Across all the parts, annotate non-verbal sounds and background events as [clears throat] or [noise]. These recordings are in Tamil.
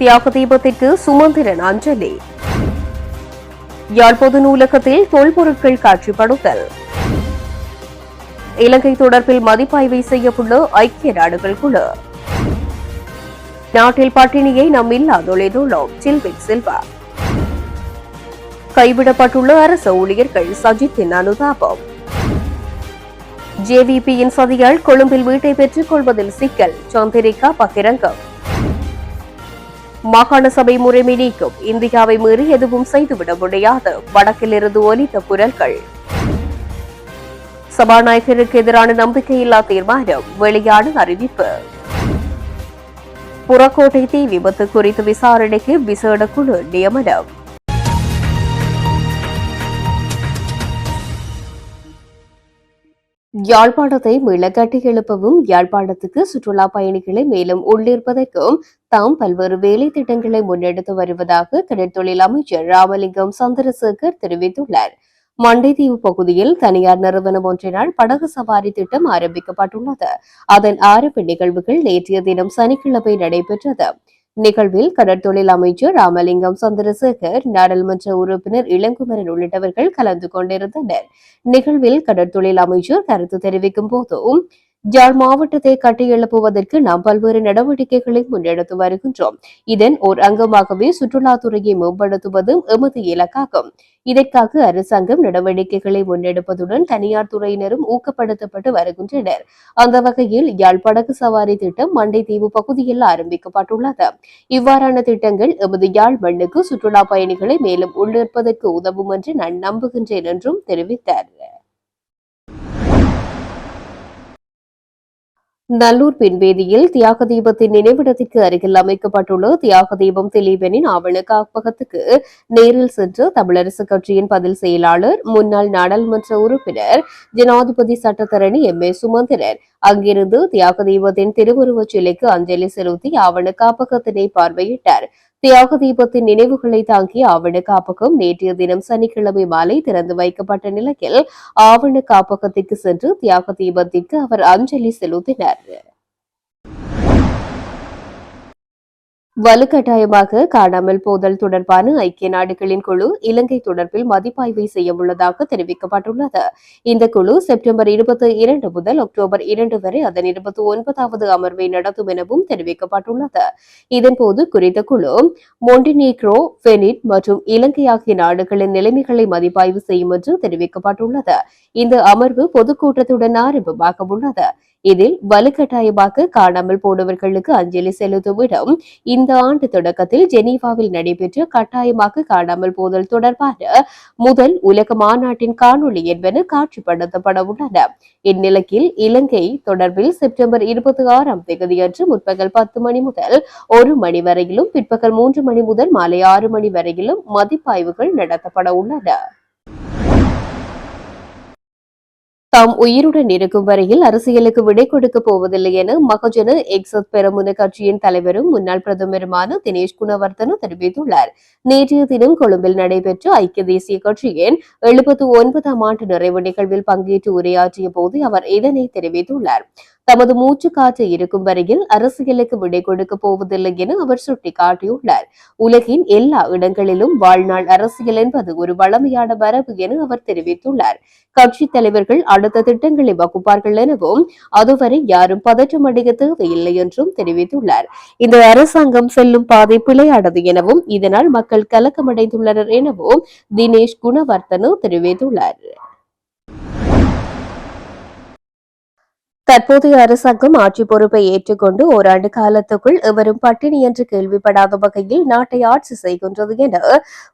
தியாக தீபத்திற்கு சுமந்திரன் அஞ்சலி. யாழ்ப்பொது பொது நூலகத்தில் தொல்பொருட்கள் காட்சிப்படுத்தல். இலங்கை தொடர்பில் மதிப்பாய்வை செய்யவுள்ள ஐக்கிய நாடுகள் குழு. நாட்டில் பட்டினியை நாம் இல்லாதொழிதுள்ளோம் சில்வின் சில்வா. கைவிடப்பட்டுள்ள அரசு ஊழியர்கள் சஜித்தின் அனுதாபம். ஜேவிபியின் சதியால் கொழும்பில் வீட்டை பெற்றுக் கொள்வதில் சிக்கல் சந்திரிகா பகிரங்கம் மாகாண சபை முறைமை நீக்கும். இந்தியாவை மீறி எதுவும் செய்துவிட முடியாது. வடக்கிலிருந்து ஒலித்த குரல்கள். சபாநாயகருக்கு எதிரான நம்பிக்கையில்லா தீர்மானம். வெளியான அறிவிப்பு. புறக்கோட்டை தீ விபத்து குறித்து விசாரணைக்கு விசேட குழு நியமனம். யாழ்ப்பாணத்தை மீள கட்டி எழுப்பவும் யாழ்ப்பாணத்துக்கு சுற்றுலா பயணிகளை மேலும் உள்ளிருப்பதற்கும் தாம் பல்வேறு வேலை திட்டங்களை முன்னெடுத்து வருவதாக கடற்தொழில் அமைச்சர் ராமலிங்கம் சந்திரசேகர் தெரிவித்துள்ளார். மண்டைதீவு பகுதியில் தனியார் நிறுவனம் ஒன்றினால் படகு சவாரி திட்டம் ஆரம்பிக்கப்பட்டுள்ளது. அதன் ஆரம்ப நிகழ்வுகள் நேற்றைய தினம் சனிக்கிழமை நடைபெற்றது. நிகழ்வில் கடற்தொழில் அமைச்சர் ராமலிங்கம் சந்திரசேகர் நாடாளுமன்ற உறுப்பினர் இளங்குமரன் உள்ளிட்டவர்கள் கலந்து கொண்டிருந்தனர். நிகழ்வில் கடற்தொழில் அமைச்சர் கருத்து தெரிவிக்கும் போதும் யாழ் மாவட்டத்தை கட்டியெழுப்புவதற்கு நாம் பல்வேறு நடவடிக்கைகளை முன்னெடுத்து வருகின்றோம். இதன் ஓர் அங்கமாகவே சுற்றுலாத்துறையை மேம்படுத்துவதும் எமது இலக்காகும். இதற்காக அரசாங்கம் நடவடிக்கைகளை முன்னெடுப்பதுடன் தனியார் துறையினரும் ஊக்கப்படுத்தப்பட்டு வருகின்றனர். அந்த வகையில் யாழ் படகு சவாரி திட்டம் மண்டை தீவு பகுதியில் ஆரம்பிக்கப்பட்டுள்ளது. இவ்வாறான திட்டங்கள் எமது யாழ் மண்ணுக்கு சுற்றுலா பயணிகளை மேலும் உள்ளிருப்பதற்கு உதவும் என்று நான் நம்புகின்றேன் என்றும் தெரிவித்தார். நல்லூர் பின்வேதியில் தியாக தீபத்தின் நினைவிடத்திற்கு அருகில் அமைக்கப்பட்டுள்ள தியாக தீபம் திலீபனின் ஆவண காப்பகத்துக்கு நேரில் சென்று தமிழரசு கட்சியின் பதில் செயலாளர் முன்னாள் நாடாளுமன்ற உறுப்பினர் ஜனாதிபதி சட்டத்தரணி எம் ஏ சுமந்திரன் அங்கிருந்து தியாக தீபத்தின் திருவுருவச் சிலைக்கு அஞ்சலி செலுத்தி ஆவண காப்பகத்தினை பார்வையிட்டார். தியாக தீபத்தின் நினைவுகளை தாங்கிய ஆவண காப்பகம் நேற்றைய தினம் சனிக்கிழமை மாலை திறந்து வைக்கப்பட்ட நிலையில் ஆவண காப்பகத்திற்கு சென்று தியாக தீபத்திற்கு அவர் அஞ்சலி செலுத்தினார். வலுக்கட்டாயமாக காணாமல் போதல் தொடர்பான ஐக்கிய நாடுகளின் குழு இலங்கை தொடர்பில் மதிப்பாய்வை செய்ய உள்ளதாக தெரிவிக்கப்பட்டுள்ளது. இந்த குழு செப்டம்பர் இருபத்தி இரண்டு முதல் அக்டோபர் இரண்டு வரை அதன் இருபத்தி ஒன்பதாவது அமர்வை நடத்தும் எனவும் தெரிவிக்கப்பட்டுள்ளது. இதன்போது குறித்த குழு மொண்டினீக்ரோ பெனிட் மற்றும் இலங்கை ஆகிய நாடுகளின் நிலைமைகளை மதிப்பாய்வு செய்யும் என்று தெரிவிக்கப்பட்டுள்ளது. இந்த அமர்வு பொதுக்கூட்டத்துடன் ஆரம்பமாக உள்ளது இதில் வலுக்கட்டாயமாக காணாமல் போனவர்களுக்கு அஞ்சலி செலுத்தும் இந்த ஆண்டு தொடக்கத்தில் ஜெனீவாவில் நடைபெற்ற கட்டாயமாக காணாமல் போதல் தொடர்பான முதல் உலக மாநாட்டின் காணொளி என்பன காட்சிப்படுத்தப்பட உள்ளன. இந்நிலையில் இலங்கை தொடர்பில் செப்டம்பர் இருபத்தி ஆறாம் தேதியன்று முற்பகல் பத்து மணி முதல் ஒரு மணி வரையிலும் பிற்பகல் மூன்று மணி முதல் மாலை ஆறு மணி வரையிலும் மதிப்பாய்வுகள் நடத்தப்பட உள்ளன. தாம் உயிருடன் இருக்கும் வரையில் அரசியலுக்கு விடை கொடுக்க போவதில்லை என மகஜன எக்ஸத் பெரமுன கட்சியின் தலைவரும் முன்னாள் பிரதமருமான தினேஷ் குணவர்தன தெரிவித்துள்ளார். நேற்றைய தினம் கொழும்பில் நடைபெற்ற ஐக்கிய தேசிய கட்சியின் எழுபத்தி ஒன்பதாம் ஆண்டு நிறைவு நிகழ்வில் பங்கேற்று உரையாற்றிய போது அவர் இதனை தெரிவித்துள்ளார். தமது மூச்சு காற்று இருக்கும் வரையில் அரசியலுக்கு விடை கொடுக்க போவதில்லை என அவர் சுட்டிக்காட்டியுள்ளார். உலகின் எல்லா இடங்களிலும் வாழ்நாள் அரசியல் என்பது ஒரு வளமையான மரபு என அவர் தெரிவித்துள்ளார். கட்சி தலைவர்கள் அடுத்த திட்டங்களை வகுப்பார்கள் எனவும் அதுவரை யாரும் பதற்றமடைய தேவையில்லை என்றும் தெரிவித்துள்ளார். இந்த அரசாங்கம் செல்லும் பாதை பிழையானது எனவும் இதனால் மக்கள் கலக்கமடைந்துள்ளனர் எனவும் தினேஷ் குணவர்த்தன தெரிவித்துள்ளார். தற்போதைய அரசாங்கம் ஆட்சி பொறுப்பை ஏற்றுக்கொண்டு ஓராண்டு காலத்துக்குள் எவரும் பட்டினி என்று கேள்விப்படாத வகையில் நாட்டை ஆட்சி செய்கின்றது என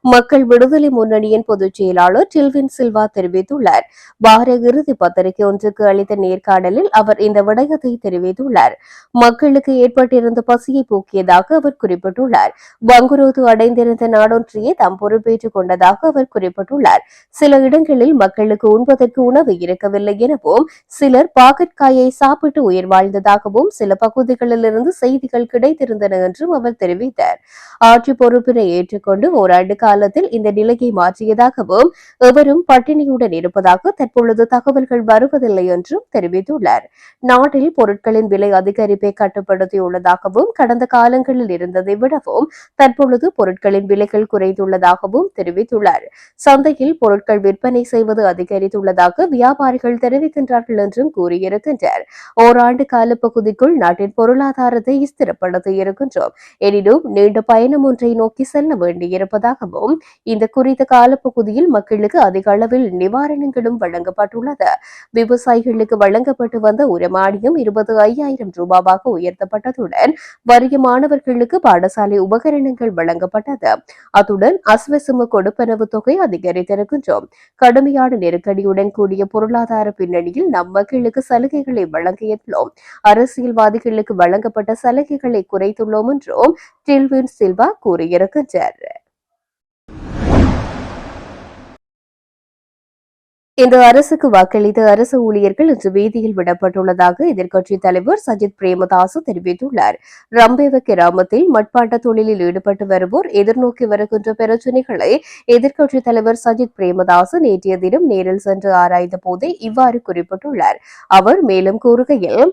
மக்கள் விடுதலை முன்னணியின் பொதுச் செயலாளர் டில்வின் சில்வா தெரிவித்துள்ளார். வார இறுதி பத்திரிகை ஒன்றுக்கு அளித்த நேர்காணலில் அவர் இந்த விடயத்தை தெரிவித்துள்ளார். மக்களுக்கு ஏற்பட்டிருந்த பசியை போக்கியதாக அவர் குறிப்பிட்டுள்ளார். வங்குரோது அடைந்திருந்த நாடொன்றியே தாம் பொறுப்பேற்றுக் கொண்டதாக அவர் குறிப்பிட்டுள்ளார். சில இடங்களில் மக்களுக்கு உண்பதற்கு உணவு இருக்கவில்லை எனவும் சிலர் பாக்கெட் காயை சாப்பிட்டு உயிர் வாழ்ந்ததாகவும் சில பகுதிகளிலிருந்து செய்திகள் கிடைத்திருந்தன என்றும் அவர் தெரிவித்தார். ஆட்சி பொறுப்பினை ஏற்றுக்கொண்டு ஓராண்டு காலத்தில் இந்த நிலையை மாற்றியதாகவும் எவரும் பட்டினியுடன் இருப்பதாக தற்பொழுது தகவல்கள் வருவதில்லை என்றும் தெரிவித்துள்ளார். நாட்டில் பொருட்களின் விலை அதிகரிப்பை கட்டுப்படுத்தியுள்ளதாகவும் கடந்த காலங்களில் இருந்ததை விடவும் தற்பொழுது பொருட்களின் விலைகள் குறைந்துள்ளதாகவும் தெரிவித்துள்ளார். சந்தையில் பொருட்கள் விற்பனை செய்வது அதிகரித்துள்ளதாக வியாபாரிகள் தெரிவிக்கின்றார்கள் என்றும் கூறியிருக்கின்றார் ஓராண்டு கால பகுதிக்குள் நாட்டின் பொருளாதாரத்தை ஸ்திரப்படுத்த இருக்கின்றோம். எனினும் நீண்ட பயணம் ஒன்றை நோக்கி செல்ல வேண்டியிருப்பதாகவும் இந்த குறித்த காலப்பகுதியில் மக்களுக்கு அதிக அளவில் நிவாரணங்களும் வழங்கப்பட்டுள்ளது. விவசாயிகளுக்கு வழங்கப்பட்டு வந்த உரமானியம் இருபது ஐயாயிரம் ரூபாவாக உயர்த்தப்பட்டதுடன் வறிய மாணவர்களுக்கு பாடசாலை உபகரணங்கள் வழங்கப்பட்டது. அத்துடன் அஸ்வசும கொடுப்பனவு தொகை அதிகரித்திருக்கின்றோம். கடுமையான நெருக்கடியுடன் கூடிய பொருளாதார பின்னணியில் நம் மக்களுக்கு சலுகைகள் வழங்கியுள்ளோம். அரசியல்வாதிகளுக்கு வழங்கப்பட்ட சலுகைகளை குறைத்துள்ளோம் என்றும் டில்வின் சில்வா கூறியிருக்கின்றார். இன்று அரசுக்கு வாக்களித்த அரசு ஊழியர்கள் இன்று வீதியில் விடப்பட்டுள்ளதாக எதிர்க்கட்சித் தலைவர் சஜித் பிரேமதாசு தெரிவித்துள்ளார். ரம்பேவ கிராமத்தில் மட்பாட்ட தொழிலில் ஈடுபட்டு வருவோர் எதிர்நோக்கி வருகின்ற பிரச்சினைகளை எதிர்க்கட்சித் தலைவர் சஜித் பிரேமதாசு நேற்றைய தினம் நேரில் சென்று ஆராய்ந்த போதே இவ்வாறு குறிப்பிட்டுள்ளார். அவர் மேலும் கூறுகையில்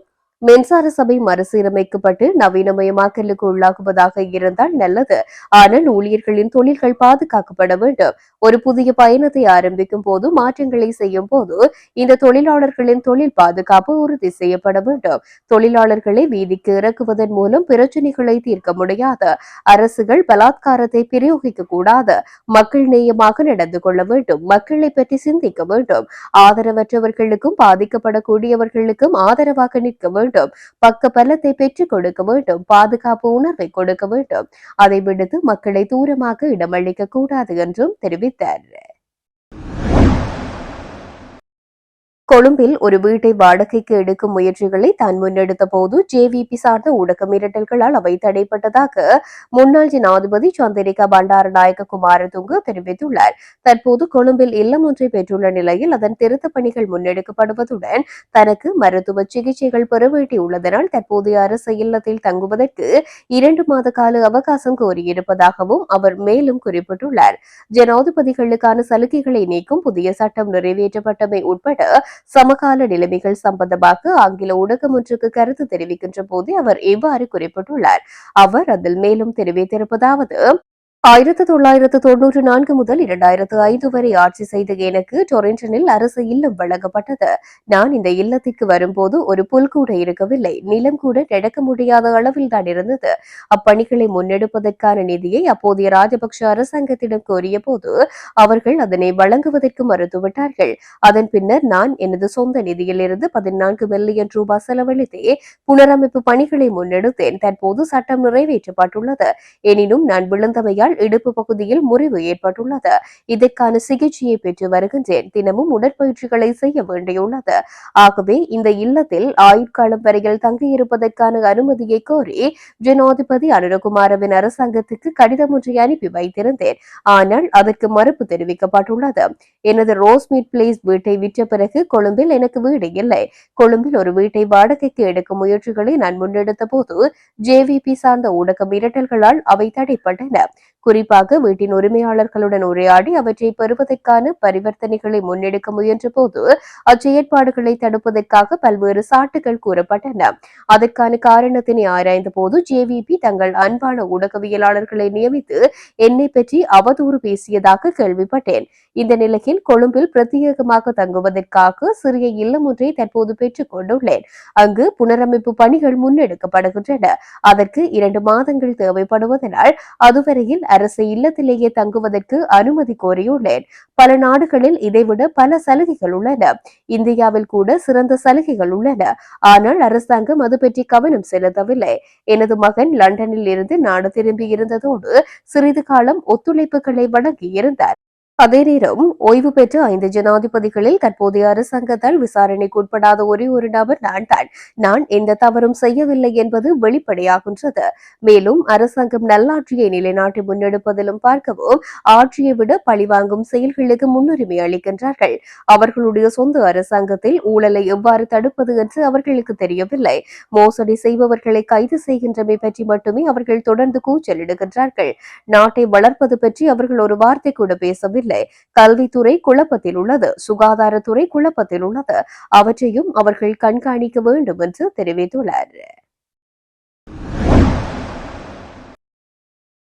மின்சார சபை மறுசீரமைக்கப்பட்டு நவீனமயமாக்கலுக்கு உள்ளாகுவதாக இருந்தால் நல்லது. ஆனால் ஊழியர்களின் தொழில்கள் பாதுகாக்கப்பட வேண்டும். ஒரு புதிய பயணத்தை ஆரம்பிக்கும் போது மாற்றங்களை செய்யும் போது இந்த தொழிலாளர்களின் தொழில் பாதுகாப்பு உறுதி செய்யப்பட வேண்டும். தொழிலாளர்களை வீதிக்கு இறக்குவதன் மூலம் பிரச்சனைகளை தீர்க்க முடியாது. அரசுகள் பலாத்காரத்தை பிரயோகிக்க கூடாது. மக்கள் நேயமாக நடந்து கொள்ள வேண்டும். மக்களை பற்றி சிந்திக்க வேண்டும். ஆதரவற்றவர்களுக்கும் பாதிக்கப்படக்கூடியவர்களுக்கும் ஆதரவாக நிற்க வேண்டும். வேண்டும். பக்க பலத்தை பெற்றுக் கொடுக்க வேண்டும். பாதுகாப்பு உணர்வை கொடுக்க வேண்டும். அதை விடுத்து மக்களை தூரமாக இடமளிக்க கூடாது என்றும் தெரிவித்தார். கொழும்பில் ஒரு வீட்டை வாடகைக்கு எடுக்கும் முயற்சிகளை தான் முன்னெடுத்த போது ஜேவிபி சார்ந்த ஊடக மிரட்டல்களால் அவை தடைப்பட்டதாக முன்னாள் ஜனாதிபதி சந்திரிகா பண்டாரநாயக குமாரதுங்க தெரிவித்துள்ளார். தற்போது கொழும்பில் இல்லம் ஒன்றை பெற்றுள்ள நிலையில் அதன் திருத்தப் பணிகள் முன்னெடுக்கப்படுவதுடன் தனக்கு மருத்துவ சிகிச்சைகள் பெற வேண்டியுள்ளதனால் தற்போதைய அரசு இல்லத்தில் தங்குவதற்கு இரண்டு மாத கால அவகாசம் கோரியிருப்பதாகவும் அவர் மேலும் குறிப்பிட்டுள்ளார். ஜனாதிபதிகளுக்கான சலுகைகளை நீக்கும் புதிய சட்டம் நிறைவேற்றப்பட்டமை உட்பட சமகால நிலைமைகள் சம்பந்தமாக ஆங்கில ஊடகம் ஒன்றுக்கு கருத்து தெரிவிக்கின்ற போது அவர் இவ்வாறு குறிப்பிட்டுள்ளார்? அவர் அதில் மேலும் தெரிவித்திருப்பதாவது ஆயிரத்து தொள்ளாயிரத்து தொன்னூற்றி நான்கு முதல் இரண்டாயிரத்து ஐந்து வரை ஆட்சி செய்த எனக்கு டொரண்டனில் அரசு இல்லம் வழங்கப்பட்டது. நான் இந்த இல்லத்திற்கு வரும்போது ஒரு புல் கூட இருக்கவில்லை. நிலம் கூட நடக்க முடியாத அளவில் தான் இருந்தது. அப்பணிகளை முன்னெடுப்பதற்கான நிதியை அப்போதைய ராஜபக்ஷ அரசாங்கத்திடம் கோரிய போது அவர்கள் அதனை வழங்குவதற்கு மறுத்துவிட்டார்கள். அதன் பின்னர் நான் எனது சொந்த நிதியிலிருந்து பதினான்கு மில்லியன் ரூபாய் செலவழித்தே புனரமைப்பு பணிகளை முன்னெடுத்தேன். தற்போது சட்டம் நிறைவேற்றப்பட்டுள்ளது. எனினும் நான் விழுந்தமையால் இடுப்பு பகுதியில் முறிவு ஏற்பட்டுள்ளது. இதற்கான சிகிச்சையை பெற்று வருகின்றேன். தினமும் உடற்பயிற்சிகளை செய்ய வேண்டியுள்ளது. ஆகவே இந்த இல்லத்தில் ஆயுட்காலம் வரையில் தங்கியிருப்பதற்கான அனுமதியை கோரி ஜனாதிபதி அனுரகுமாரவின் அரசாங்கத்துக்கு கடிதம் ஒன்றை அனுப்பி வைத்திருந்தேன். ஆனால் அதற்கு மறுப்பு தெரிவிக்கப்பட்டுள்ளது. எனது ரோஸ்மீட் பிளேஸ் வீட்டை விற்ற பிறகு கொழும்பில் எனக்கு வீடு இல்லை. கொழும்பில் ஒரு வீட்டை வாடகைக்கு எடுக்கும் முயற்சிகளை நான் முன்னெடுத்த போது ஜேவிபி சார்ந்த ஊடக மிரட்டல்களால் அவை தடைப்பட்டன. குறிப்பாக வீட்டின் உரிமையாளர்களுடன் உரையாடி அவற்றை பெறுவதற்கான பரிவர்த்தனைகளை முன்னெடுக்க முயன்ற போது அச்செயற்பாடுகளை தடுப்பதற்காக பல்வேறு சாட்டுகள் கூறப்பட்டன. அதற்கான காரணத்தினை ஆராய்ந்த போது ஜேவிபி தங்கள் அன்பான ஊடகவியலாளர்களை நியமித்து என்னை பற்றி அவதூறு பேசியதாக கேள்விப்பட்டேன். இந்த நிலையில் கொழும்பில் பிரத்யேகமாக தங்குவதற்காக சிறிய இல்லம் ஒன்றை தற்போது பெற்றுக் கொண்டுள்ளேன். அங்கு புனரமைப்பு பணிகள் முன்னெடுக்கப்படுகின்றன. அதற்கு இரண்டு மாதங்கள் தேவைப்படுவதனால் அதுவரையில் அரசு இல்லத்திலேயே தங்குவதற்கு அனுமதி கோரியுள்ளேன். பல நாடுகளில் இதைவிட பல சலுகைகள் உள்ளன. இந்தியாவில் கூட சிறந்த சலுகைகள் உள்ளன. ஆனால் அரசாங்கம் அது பற்றி கவனம் செலுத்தவில்லை. எனது மகன் லண்டனில் இருந்து நாடு திரும்பி இருந்ததோடு சிறிது காலம் ஒத்துழைப்புகளை வழங்கியிருந்தார். அதே நேரம் ஓய்வு பெற்ற ஐந்து ஜனாதிபதிகளில் தற்போதைய அரசாங்கத்தால் விசாரணைக்கு உட்படாத ஒரே ஒரு நபர் நான் தான் நான் எந்த தவறும் செய்யவில்லை என்பது வெளிப்படையாகின்றது. மேலும் அரசாங்கம் நல்லாட்சியை நிலைநாட்டி முன்னெடுப்பதிலும் பார்க்கவும் ஆட்சியை விட பழிவாங்கும் செயல்களுக்கு முன்னுரிமை அளிக்கின்றார்கள். அவர்களுடைய சொந்த அரசாங்கத்தில் ஊழலை எவ்வாறு தடுப்பது என்று அவர்களுக்கு தெரியவில்லை. மோசடி செய்பவர்களை கைது செய்கின்றமை பற்றி மட்டுமே அவர்கள் தொடர்ந்து கூச்சலிடுகின்றார்கள். நாட்டை வளர்ப்பது பற்றி அவர்கள் ஒரு வார்த்தை கூட பேசவில்லை. கல்வித்துறை குழப்பத்தில் உள்ளது. சுகாதாரத்துறை குழப்பத்தில் உள்ளது. அவற்றையும் அவர்கள் கண்காணிக்க வேண்டும் என்று தெரிவித்துள்ளார்.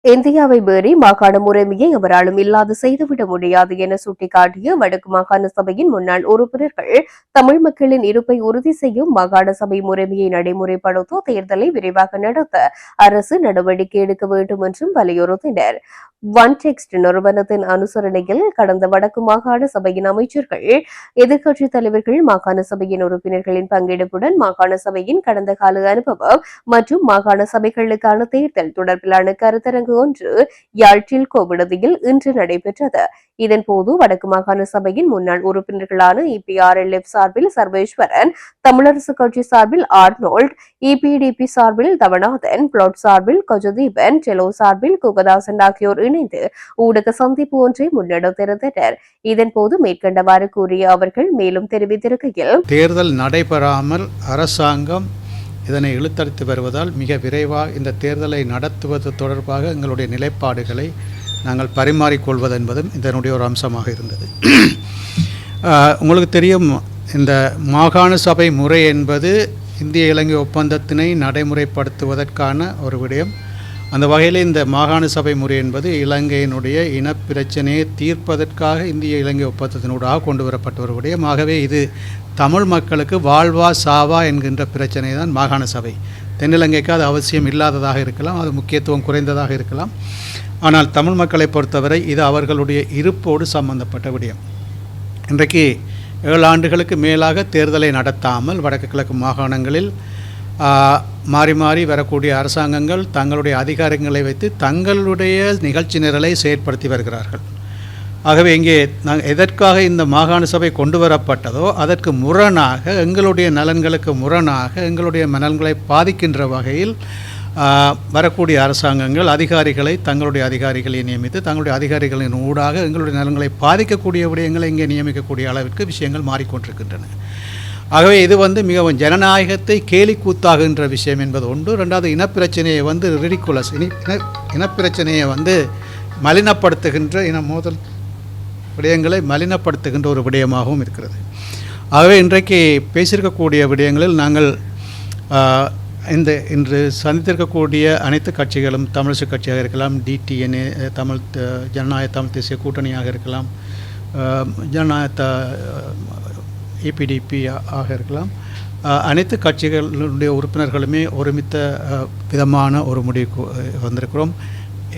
இந்தியாவை மீறி மாகாண முறைமையை எவராலும் இல்லாது செய்துவிட முடியாது என சுட்டிக்காட்டிய வடக்கு மாகாண சபையின் முன்னாள் உறுப்பினர்கள் தமிழ் மக்களின் இருப்பை உறுதி செய்யும் மாகாண சபை முறைமையை நடைமுறைப்படுத்த தேர்தலை விரைவாக நடத்த அரசு நடவடிக்கை எடுக்க வேண்டும் என்றும் வலியுறுத்தினர். ஒன் டெக்ஸ்ட் நிறுவனத்தின் அனுசரணையில் கடந்த வடக்கு மாகாண சபையின் அமைச்சர்கள் எதிர்க்கட்சித் தலைவர்கள் மாகாண சபையின் உறுப்பினர்களின் பங்கெடுப்புடன் மாகாண சபையின் கடந்த கால அனுபவம் மற்றும் மாகாண சபைகளுக்கான தேர்தல் தொடர்பிலான கருத்தரங்கு ஒன்று யாழ்ச்சில் கோவிடுதியில் இன்று நடைபெற்றது. இதன்போது வடக்கு மாகாண சபையின் முன்னாள் உறுப்பினர்களான இபிஆர்எல்எஃப் சார்பில் சர்வேஸ்வரன் தமிழரசு கட்சி சார்பில் ஆர்னோல்ட் இபிடிபி சார்பில் தவநாதன் பிளாட் சார்பில் கொஜதீபன் செலோ சார்பில் குகதாசன் ஆகியோர் இணைந்து ஊடக சந்திப்பு ஒன்றை முன்னெடுத்திருந்தனர் இதன்போது மேற்கண்டவாறு கூறிய அவர்கள் மேலும் தெரிவித்திருக்கையில் தேர்தல் நடைபெறாமல் அரசாங்கம் இதனை இழுத்தடித்து வருவதால் மிக விரைவாக இந்த தேர்தலை நடத்துவது தொடர்பாக எங்களுடைய நிலைப்பாடுகளை நாங்கள் பரிமாறிக்கொள்வது என்பதும் இதனுடைய ஒரு அம்சமாக இருந்தது. [clears throat] உங்களுக்கு தெரியும் இந்த மாகாண சபை முறை என்பது இந்திய இலங்கை ஒப்பந்தத்தினை நடைமுறைப்படுத்துவதற்கான ஒரு விடயம். அந்த வகையில் இந்த மாகாண சபை முறை என்பது இலங்கையினுடைய இனப்பிரச்சனையை தீர்ப்பதற்காக இந்திய இலங்கை ஒப்பந்தத்தினூடாக கொண்டு வரப்பட்ட ஒரு விடயம் ஆகவே இது தமிழ் மக்களுக்கு வாழ்வா சாவா என்கின்ற பிரச்சனை தான் மாகாண சபை. தென்னிலங்கைக்கு அது அவசியம் இல்லாததாக இருக்கலாம் அது முக்கியத்துவம் குறைந்ததாக இருக்கலாம். ஆனால் தமிழ் மக்களை பொறுத்தவரை இது அவர்களுடைய இருப்போடு சம்பந்தப்பட்ட விடயம். இன்றைக்கு ஏழு ஆண்டுகளுக்கு மேலாக தேர்தலை நடத்தாமல் வடக்கு கிழக்கு மாகாணங்களில் மாறி மாறி வரக்கூடிய அரசாங்கங்கள் தங்களுடைய அதிகாரங்களை வைத்து தங்களுடைய நிகழ்ச்சி நிரலை செயற்படுத்தி வருகிறார்கள். ஆகவே இங்கே நாங்கள் எதற்காக இந்த மாகாண சபை கொண்டு வரப்பட்டதோ அதற்கு முரணாக எங்களுடைய நலன்களுக்கு முரணாக எங்களுடைய நலன்களை பாதிக்கின்ற வகையில் வரக்கூடிய அரசாங்கங்கள் அதிகாரிகளை தங்களுடைய அதிகாரிகளை நியமித்து தங்களுடைய அதிகாரிகளின் ஊடாக எங்களுடைய நலன்களை பாதிக்கக்கூடிய விடயங்களை இங்கே நியமிக்கக்கூடிய அளவிற்கு விஷயங்கள் மாறிக்கொண்டிருக்கின்றன. ஆகவே இது வந்து மிகவும் ஜனநாயகத்தை கேலி கூத்தாகின்ற விஷயம் என்பது ஒன்று. ரெண்டாவது இனப்பிரச்சனையை வந்து ரிடிகுலஸ் இனி இன இனப்பிரச்சனையை வந்து மலினப்படுத்துகின்ற இன மோதல் விடயங்களை மலினப்படுத்துகின்ற ஒரு விடயமாகவும் இருக்கிறது. ஆகவே இன்றைக்கு பேசியிருக்கக்கூடிய விடயங்களில் நாங்கள் இந்த இன்று சந்தித்திருக்கக்கூடிய அனைத்து கட்சிகளும் தமிழிசை கட்சியாக இருக்கலாம் டிடிஎன்ஏ தமிழ் ஜனநாயக தமிழ் தேசிய கூட்டணியாக இருக்கலாம் ஜனநாயக இபிடிபி ஆக இருக்கலாம். அனைத்து கட்சிகளுடைய உறுப்பினர்களுமே ஒருமித்த விதமான ஒரு முடிவுக்கு வந்திருக்கிறோம்.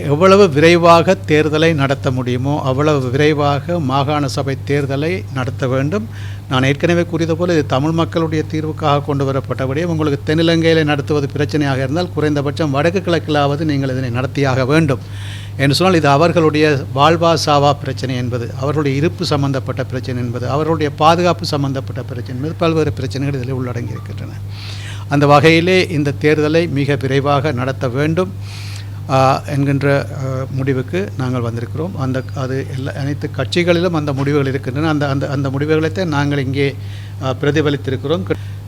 எவ்வளவு விரைவாக தேர்தலை நடத்த முடியுமோ அவ்வளவு விரைவாக மாகாண சபை தேர்தலை நடத்த வேண்டும். நான் ஏற்கனவே கூறியது போல் இது தமிழ் மக்களுடைய தீர்வுக்காக கொண்டு வரப்பட்டபடியே உங்களுக்கு தென்னிலங்கையில் நடத்துவது பிரச்சனையாக இருந்தால் குறைந்தபட்சம் வடக்கு கிழக்கிலாவது நீங்கள் இதனை நடத்தியாக வேண்டும். என்று சொன்னால் இது அவர்களுடைய வாழ்வா சாவா பிரச்சனை என்பது அவர்களுடைய இருப்பு சம்பந்தப்பட்ட பிரச்சனை என்பது அவர்களுடைய பாதுகாப்பு சம்பந்தப்பட்ட பிரச்சனை என்பது பல்வேறு பிரச்சனைகள் இதில் உள்ளடங்கியிருக்கின்றன. அந்த வகையிலே இந்த தேர்தலை மிக விரைவாக நடத்த வேண்டும். என்கின்ற முடிவுக்கு நாங்கள் வந்திருக்கிறோம். அந்த அது எல்லா அனைத்து கட்சிகளிலும் அந்த முடிவுகள் இருக்கின்றன. அந்த அந்த அந்த முடிவுகளைத்தான் நாங்கள் இங்கே பிரதிபலித்திருக்கிறோம்.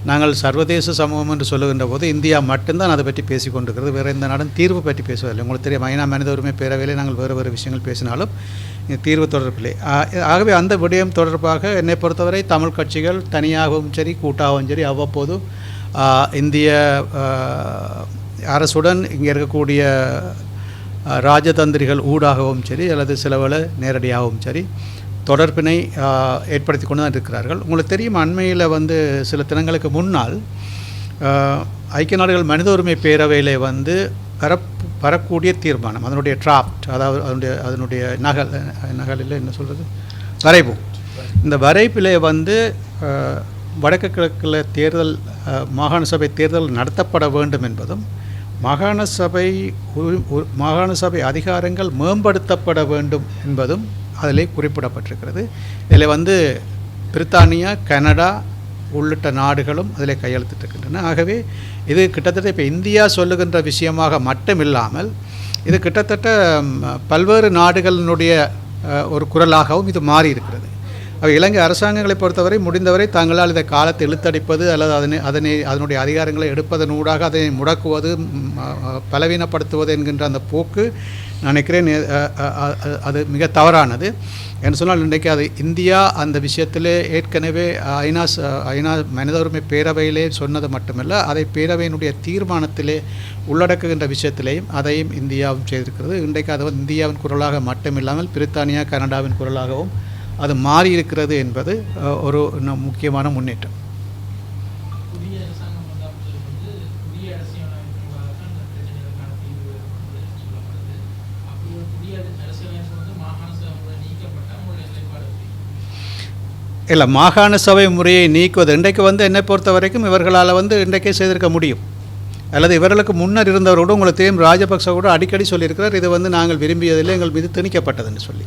நாங்கள் சர்வதேச சமூகம் என்று சொல்லுகின்ற போது இந்தியா மட்டும்தான் அதை பற்றி பேசி கொண்டிருக்கிறது. வேறு எந்த நாடும் தீர்வு பற்றி பேசுவதில்லை. உங்களுக்கு தெரியும் ஐநா மனித உரிமை பேரவையிலே நாங்கள் வேறு வேறு விஷயங்கள் பேசினாலும் தீர்வு தொடர்பில்லை ஆகவே அந்த விடயம் தொடர்பாக என்னை பொறுத்தவரை தமிழ் கட்சிகள் தனியாகவும் சரி கூட்டாகவும் சரி அவ்வப்போது இந்திய அரசுடன் இங்கே இருக்கக்கூடிய ராஜதந்திரிகள் ஊடாகவும் சரி அல்லது சிலவில் நேரடியாகவும் சரி தொடர்பினை ஏற்படுத்தி கொண்டு தான் இருக்கிறார்கள். உங்களுக்கு தெரியும் அண்மையில் வந்து சில தினங்களுக்கு முன்னால் ஐக்கிய நாடுகள் மனித உரிமை பேரவையில் வந்து வர வரக்கூடிய தீர்மானம் அதனுடைய டிராஃப்ட் அதாவது அதனுடைய அதனுடைய நகல் நகலில் என்ன சொல்கிறது வரைவு. இந்த வரைப்பிலே வந்து வடக்கு கிழக்கில் தேர்தல் மாகாண சபை தேர்தல் நடத்தப்பட வேண்டும் என்பதும் மாகாண சபை உ- மாகாண சபை அதிகாரங்கள் மேம்படுத்தப்பட வேண்டும் என்பதும் அதிலே குறிப்பிடப்பட்டிருக்கிறது. இதில் வந்து பிரித்தானியா கனடா உள்ளிட்ட நாடுகளும் அதில் கையெழுத்திட்டிருக்கின்றன. ஆகவே இது கிட்டத்தட்ட இப்போ இந்தியா சொல்லுகின்ற விஷயமாக மட்டும் இல்லாமல் இது கிட்டத்தட்ட பல்வேறு நாடுகளினுடைய ஒரு குரலாகவும் இது மாறி இருக்கிறது அவை இலங்கை அரசாங்கங்களை பொறுத்தவரை முடிந்தவரை தங்களால் இதை காலத்தை இழுத்தடிப்பது அல்லது அதனை அதனை அதனுடைய அதிகாரங்களை எடுப்பதன் ஊடாக அதை முடக்குவது பலவீனப்படுத்துவது என்கின்ற அந்த போக்கு நான் நினைக்கிறேன் அது மிக தவறானது. என்று சொன்னால் இன்றைக்கு அது இந்தியா அந்த விஷயத்திலே ஏற்கனவே ஐநா ஐநா மனித உரிமை பேரவையிலே சொன்னது மட்டுமல்ல அதை பேரவையினுடைய தீர்மானத்திலே உள்ளடக்குகின்ற விஷயத்திலேயும் அதையும் இந்தியாவும் செய்திருக்கிறது. இன்றைக்கு அது வந்து இந்தியாவின் குரலாக மட்டுமில்லாமல் பிரித்தானியா கனடாவின் குரலாகவும் அது மாறி இருக்கிறது என்பது ஒரு முக்கியமான முன்னேற்றம்? இல்லை மாகாண சபை முறையை நீக்குவது இன்றைக்கு வந்து என்னை பொறுத்த வரைக்கும் இவர்களால் வந்து இன்றைக்கே செய்திருக்க முடியும். அல்லது இவர்களுக்கு முன்னர் இருந்தவரோடு உங்களுக்கு தெரியும் ராஜபக்ச கூட அடிக்கடி சொல்லியிருக்கிறார் இது வந்து நாங்கள் விரும்பியதில்லை எங்கள் மீது திணிக்கப்பட்டதுன்னு சொல்லி.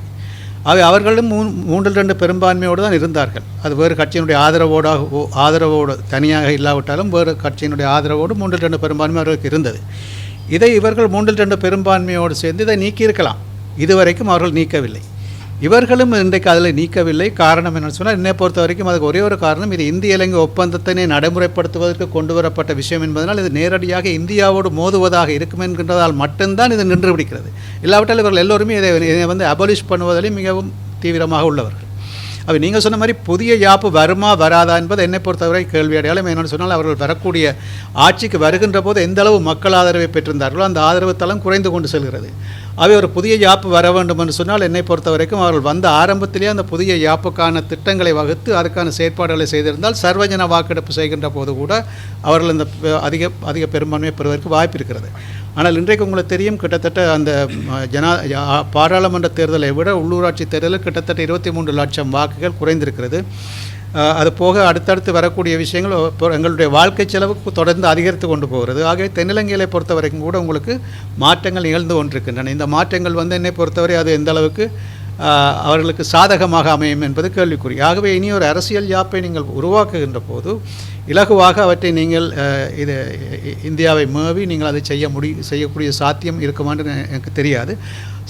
ஆகவே அவர்களும் மூ மூன்றில் ரெண்டு பெரும்பான்மையோடு தான் இருந்தார்கள். அது வேறு கட்சியினுடைய ஆதரவோடாக ஆதரவோடு தனியாக இல்லாவிட்டாலும் வேறு கட்சியினுடைய ஆதரவோடு மூன்றில் ரெண்டு பெரும்பான்மை அவர்களுக்கு இருந்தது. இதை இவர்கள் மூன்றில் ரெண்டு பெரும்பான்மையோடு சேர்ந்து இதை நீக்கியிருக்கலாம். இதுவரைக்கும் அவர்கள் நீக்கவில்லை. இவர்களும் இன்றைக்கு அதில் நீக்கவில்லை. காரணம் என்னன்னு சொன்னால் என்னை பொறுத்த வரைக்கும் அதுக்கு ஒரே ஒரு காரணம் இது இந்திய இலங்கை ஒப்பந்தத்தினை நடைமுறைப்படுத்துவதற்கு கொண்டு வரப்பட்ட விஷயம் என்பதனால் இது நேரடியாக இந்தியாவோடு மோதுவதாக இருக்கும் என்கின்றதால் மட்டும்தான் இது நின்று பிடிக்கிறது இல்லாவிட்டால் இவர்கள் எல்லோருமே இதை இதை வந்து அபலிஷ் பண்ணுவதிலே மிகவும் தீவிரமாக உள்ளவர்கள். அப்போ நீங்கள் சொன்ன மாதிரி புதிய யாப்பு வருமா வராதா என்பது என்னை பொறுத்தவரை கேள்வி அடையாளம். என்னென்னு சொன்னால் அவர்கள் வரக்கூடிய ஆட்சிக்கு வருகின்ற போது எந்த அளவு மக்கள் ஆதரவை பெற்றிருந்தார்களோ அந்த ஆதரவு தளம் குறைந்து கொண்டு செல்கிறது. அவை ஒரு புதிய யாப்பு வர வேண்டும் என்று சொன்னால் என்னை பொறுத்த வரைக்கும் அவர்கள் வந்த ஆரம்பத்திலேயே அந்த புதிய யாப்புக்கான திட்டங்களை வகுத்து அதுக்கான செயற்பாடுகளை செய்திருந்தால் சர்வஜன வாக்கெடுப்பு செய்கின்ற போது கூட அவர்கள் அந்த அதிக அதிக பெரும்பான்மையை பெறுவதற்கு வாய்ப்பு இருக்கிறது. ஆனால் இன்றைக்கு உங்களுக்கு தெரியும் கிட்டத்தட்ட அந்த ஜனா பாராளுமன்ற தேர்தலை விட உள்ளூராட்சி தேர்தலில் கிட்டத்தட்ட இருபத்தி மூன்று லட்சம் வாக்குகள் குறைந்திருக்கிறது. அது போக அடுத்தடுத்து வரக்கூடிய விஷயங்கள் இப்போ எங்களுடைய வாழ்க்கை செலவுக்கு தொடர்ந்து அதிகரித்து கொண்டு போகிறது. ஆகவே தென்னிலங்கையை பொறுத்த வரைக்கும் கூட உங்களுக்கு மாற்றங்கள் நிகழ்ந்து கொண்டிருக்கின்றன. இந்த மாற்றங்கள் வந்து என்னை பொறுத்தவரை அது எந்த அளவுக்கு அவர்களுக்கு சாதகமாக அமையும் என்பது கேள்விக்குறி. ஆகவே இனி ஒரு அரசியல் யாப்பை நீங்கள் உருவாக்குகின்ற போது இலகுவாக அவற்றை நீங்கள் இது இந்தியாவை மேவி நீங்கள் அதை செய்ய முடி செய்யக்கூடிய சாத்தியம் இருக்குமான்னு எனக்கு தெரியாது.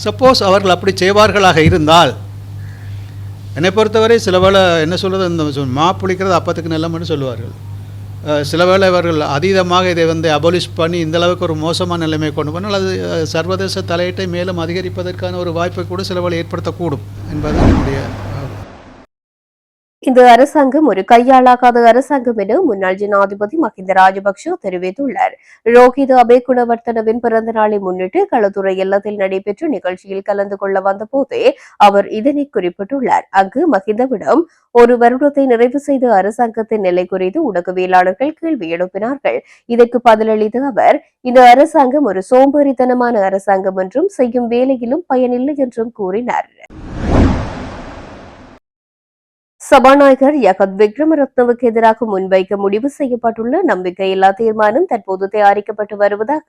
சப்போஸ் அவர்கள் அப்படி செய்வார்களாக இருந்தால் என்னை பொறுத்தவரை சில வேளை என்ன சொல்கிறது இந்த சொல் மா அப்பத்துக்கு நிலம்னு சொல்லுவார்கள். சில வேளை அவர்கள் அதீதமாக இதை வந்து அபோலிஷ் பண்ணி இந்த அளவுக்கு ஒரு மோசமான நிலைமை கொண்டு போனால் அது சர்வதேச தலையீட்டை மேலும் அதிகரிப்பதற்கான ஒரு வாய்ப்பை கூட சில வேளை ஏற்படுத்தக்கூடும் என்பது என்னுடைய இந்த அரசாங்கம் ஒரு கையாளாகாத அரசாங்கம் என முன்னாள் ஜனாதிபதி மஹிந்த ராஜபக்ஷ தெரிவித்துள்ளார். ரோஹித் அபேகுணவர்த்தனவின் பிறந்த நாளை முன்னிட்டு களத்துறை இல்லத்தில் நடைபெற்ற நிகழ்ச்சியில் கலந்து கொள்ள வந்தபோதே அவர் இதனை குறிப்பிட்டுள்ளார். அங்கு மஹிந்தவிடம் ஒரு வருடத்தை நிறைவு செய்த அரசாங்கத்தின் நிலை குறித்து ஊடகவியலாளர்கள் கேள்வி எழுப்பினார்கள். இதற்கு பதிலளித்த அவர் இந்த அரசாங்கம் ஒரு சோம்பேறித்தனமான அரசாங்கம் என்றும் செய்யும் வேலையிலும் பயனில்லை என்றும் கூறினார். சபாநாயகர் யகத் விக்ரமரத்னவுக்கு எதிராக முன்வைக்க முடிவு செய்யப்பட்டுள்ள நம்பிக்கையில்லா தீர்மானம் தற்போது தயாரிக்கப்பட்டு வருவதாக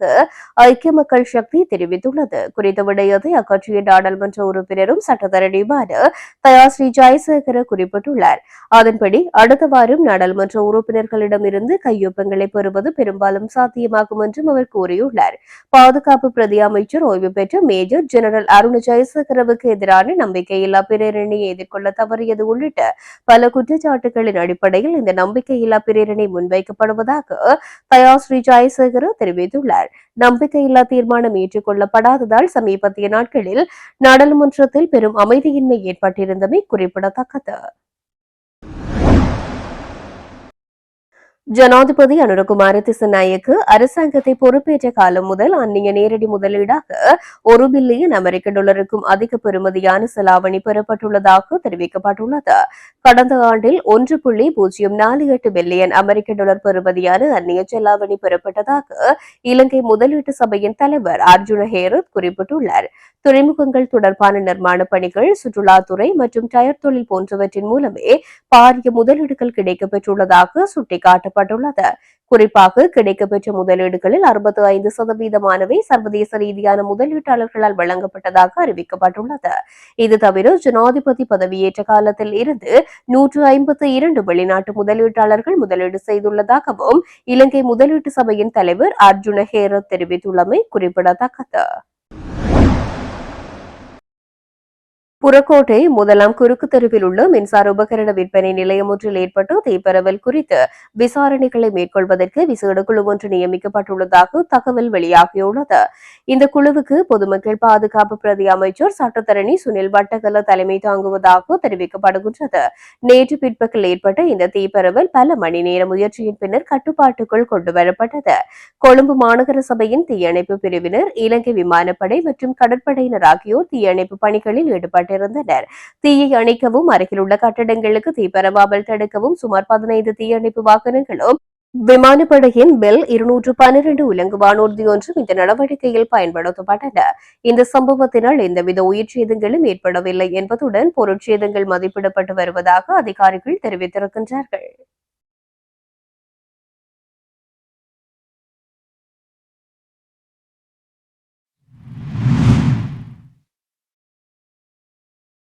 ஐக்கிய மக்கள் சக்தி தெரிவித்துள்ளது. குறித்த விடயத்தை அக்கட்சியின் நாடாளுமன்ற உறுப்பினரும் சட்டத்தரணியுமான தயாஸ்ரீ ஜெயசேகர குறிப்பிட்டுள்ளார். அதன்படி அடுத்த வாரம் நாடாளுமன்ற உறுப்பினர்களிடமிருந்து கையொப்பங்களை பெறுவது பெரும்பாலும் சாத்தியமாகும் என்றும் அவர் கூறியுள்ளார். பாதுகாப்பு பிரதி அமைச்சர் ஓய்வு பெற்ற மேஜர் ஜெனரல் அருண் ஜெயசேகரவுக்கு எதிரான நம்பிக்கையில்லா பிரேரணியை எதிர்கொள்ள தவறியது உள்ளிட்ட பல குற்றச்சாட்டுகளின் அடிப்படையில் இந்த நம்பிக்கையில்லா பிரேரணை முன்வைக்கப்படுவதாக தயாஸ்ரீ ஜெயசேகர தெரிவித்துள்ளார். நம்பிக்கையில்லா தீர்மானம் ஏற்றுக்கொள்ளப்படாததால் சமீபத்திய நாட்களில் நாடாளுமன்றத்தில் பெரும் அமைதியின்மை ஏற்பட்டிருந்தமை குறிப்பிடத்தக்கது. ஜனாதிபதி அனுரகுமார திசநாயக்கு அரசாங்கத்தை பொறுப்பேற்ற காலம் முதல் அந்நிய நேரடி முதலீடாக ஒரு பில்லியன் அமெரிக்க டாலருக்கும் அதிக பெறுமதியான செலாவணி பெறப்பட்டுள்ளதாக தெரிவிக்கப்பட்டுள்ளது. கடந்த ஆண்டில் ஒன்று புள்ளி பூஜ்ஜியம் நாலு எட்டு பில்லியன் அமெரிக்க டாலர் பெறுமதியான அந்நிய செலாவணி பெறப்பட்டதாக இலங்கை முதலீட்டு சபையின் தலைவர் அர்ஜுன ஹேரத் குறிப்பிட்டுள்ளார். துறைமுகங்கள் தொடர்பான நிர்மாண பணிகள் சுற்றுலாத்துறை மற்றும் டயர் தொழில் போன்றவற்றின் மூலமே பாரிய முதலீடுகள் கிடைக்கப்பெற்றுள்ளதாக சுட்டிக்காட்டப்பட்டுள்ளது. காட்டப்பட்டுள்ளது குறிப்பாக கிடைக்கப்பெற்ற முதலீடுகளில் அறுபத்தி ஐந்து சதவீதமானவை சர்வதேச ரீதியான முதலீட்டாளர்களால் வழங்கப்பட்டதாக அறிவிக்கப்பட்டுள்ளது. இது தவிர ஜனாதிபதி பதவியேற்ற காலத்தில் இருந்து நூற்று ஐம்பத்தி இரண்டு வெளிநாட்டு முதலீட்டாளர்கள் முதலீடு செய்துள்ளதாகவும் இலங்கை முதலீட்டு சபையின் தலைவர் அர்ஜுன ஹேரத் தெரிவித்துள்ளமை குறிப்பிடத்தக்கது. புறக்கோட்டை முதலாம் குறுக்கு தெருவில் உள்ள மின்சார உபகரண விற்பனை நிலையம் ஒன்றில் ஏற்பட்ட தீப்பரவல் குறித்து விசாரணைகளை மேற்கொள்வதற்கு விசேட குழு ஒன்று நியமிக்கப்பட்டுள்ளதாக தகவல் வெளியாகியுள்ளது. இந்த குழுவுக்கு பொதுமக்கள் பாதுகாப்பு பிரதி அமைச்சர் சட்டத்தரணி சுனில் வட்டகல தலைமை தாங்குவதாக தெரிவிக்கப்படுகின்றது. நேற்று பிற்பகல் ஏற்பட்ட இந்த தீப்பரவல் பல மணி நேர முயற்சியின் பின்னர் கட்டுப்பாட்டுக்குள் கொண்டுவரப்பட்டது. கொழும்பு மாநகர சபையின் தீயணைப்பு பிரிவினர் இலங்கை விமானப்படை மற்றும் கடற்படையினர் ஆகியோர் தீயணைப்பு பணிகளில் ஈடுபட்டிருந்தனர் தீயை அணைக்கவும் அருகிலுள்ள கட்டடங்களுக்கு தீ பரவாமல் தடுக்கவும் சுமார் பதினைந்து தீயணைப்பு வாகனங்களும் விமானப்படையின் பெல் இருநூற்று பன்னிரண்டு உலங்கு வானூர்தி ஒன்றும் இந்த நடவடிக்கையில் பயன்படுத்தப்பட்டன. இந்த சம்பவத்தினால் எந்தவித உயிர் சேதங்களும் ஏற்படவில்லை என்பதுடன் பொருட்சேதங்கள் மதிப்பிடப்பட்டு வருவதாக அதிகாரிகள் தெரிவித்திருக்கின்றார்கள்.